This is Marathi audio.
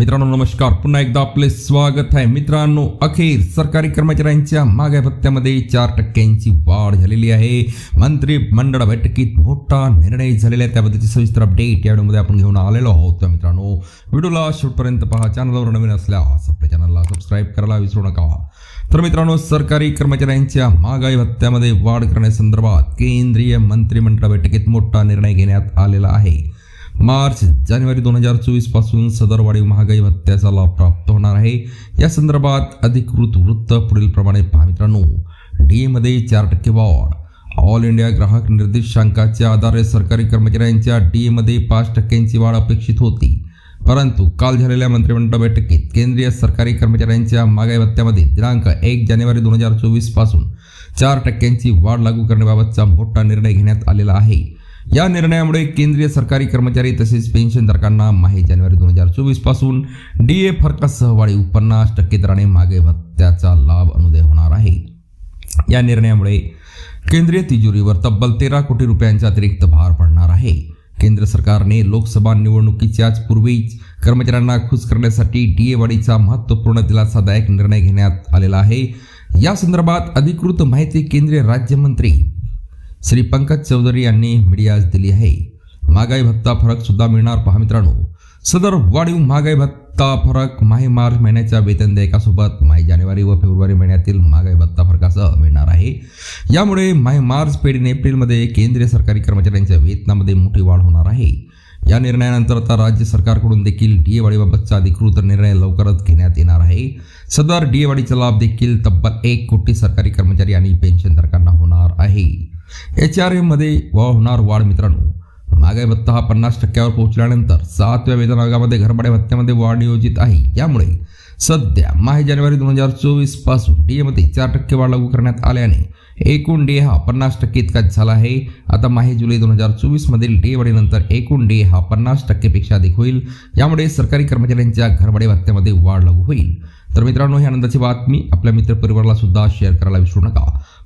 मित्रांनो नमस्कार. पुन्हा एकदा आपले स्वागत आहे. मित्रांनो अखेर सरकारी कर्मचाऱ्यांच्या मागे भत्त्यामध्ये चार टक्क्यांची वाढ झालेली आहे. मंत्रिमंडळ बैठकीत मोठा निर्णय झालेला आहे. त्याबद्दलची सविस्तर अपडेट या व्हिडिओमध्ये आपण घेऊन आलेलो आहोत. मित्रांनो व्हिडिओला शेवटपर्यंत पहा. चॅनलवर नवीन असल्यास आपल्या चॅनलला सबस्क्राईब करायला विसरू नका. तर मित्रांनो सरकारी कर्मचाऱ्यांच्या महागाई भत्त्यामध्ये वाढ करण्यासंदर्भात केंद्रीय मंत्रिमंडळ बैठकीत मोठा निर्णय घेण्यात आलेला आहे. मार्च जानेवारी दोन हजार चोवीसपासून सदर वाढीव महागाई भत्त्याचा लाभ प्राप्त होणार आहे. या संदर्भात अधिकृत वृत्त पुढील प्रमाणे पहा मित्रांनो. डी मध्ये चार टक्के वाढ. ऑल इंडिया ग्राहक निर्देशांकाच्या आधारे सरकारी कर्मचाऱ्यांच्या डी मध्ये पाच टक्क्यांची वाढ अपेक्षित होती. परंतु काल झालेल्या मंत्रिमंडळ बैठकीत केंद्रीय सरकारी कर्मचाऱ्यांच्या महागाई भत्त्यामध्ये दिनांक एक जानेवारी दोन हजार चोवीसपासून चार टक्क्यांची वाढ लागू करण्याबाबतचा मोठा निर्णय घेण्यात आलेला आहे. या निर्णयामुळे केंद्रीय सरकारी कर्मचारी तसेच पेन्शनधारकांना माही जानेवारी दोन हजार चोवीसपासून डी ए फरकासह वाढीव पन्नास टक्के दराने मागे भत्त्याचा लाभ अनुदय होणार आहे. या निर्णयामुळे केंद्रीय तिजोरीवर तब्बल तेरा कोटी रुपयांचा अतिरिक्त भार पडणार आहे. केंद्र सरकारने लोकसभा निवडणुकीच्याच पूर्वीच कर्मचाऱ्यांना खुश करण्यासाठी डी ए वाढीचा महत्त्वपूर्ण दिलासादायक निर्णय घेण्यात आलेला आहे. या संदर्भात अधिकृत माहिती केंद्रीय राज्यमंत्री श्री पंकज चौधरी यांनी मीडियास दिली आहे. महागाई भत्ता फरक सुद्धा मिळणार पहा मित्रांनो. सदर वाढीव महागाई भत्ता फरक माही मार्च महिन्याच्या वेतन देयकासोबत माही जानेवारी व फेब्रुवारी महिन्यातील महागाई भत्ता फरकासह मिळणार आहे. यामुळे माही मार्च पेडीन एप्रिलमध्ये केंद्रीय सरकारी कर्मचाऱ्यांच्या वेतनामध्ये मोठी वाढ होणार आहे. या निर्णयानंतर आता राज्य सरकारकडून देखील डी ए वाढीबाबतचा अधिकृत निर्णय लवकरच घेण्यात येणार आहे. सदर डी ए वाढीचा लाभ देखील तब्बल एक कोटी सरकारी कर्मचारी आणि पेन्शनधारकांना होणार आहे. एच आर एमध्ये वा होणार वाढ मित्रांनो. महागाई भत्ता हा पन्नास टक्क्यावर पोहोचल्यानंतर सातव्या वेतन आयोगामध्ये घरभाड्या भत्त्यामध्ये वाढ नियोजित आहे. यामुळे सध्या माहे जानेवारी दोन हजार चोवीसपासून डी एमध्ये चार टक्के वाढ लागू करण्यात आल्याने एकूण डे हा पन्नास टक्के इतकाच झाला आहे. आता माहे जुलै दोन हजार चोवीस मधील डे वाढीनंतर एकूण डे हा पन्नास टक्केपेक्षा अधिक होईल. यामुळे सरकारी कर्मचाऱ्यांच्या घरभाडे भत्त्यामध्ये वाढ लागू होईल. तर मित्रांनो ही आनंदाची बातमी आपल्या मित्रपरिवाराला सुद्धा शेअर करायला विसरू नका.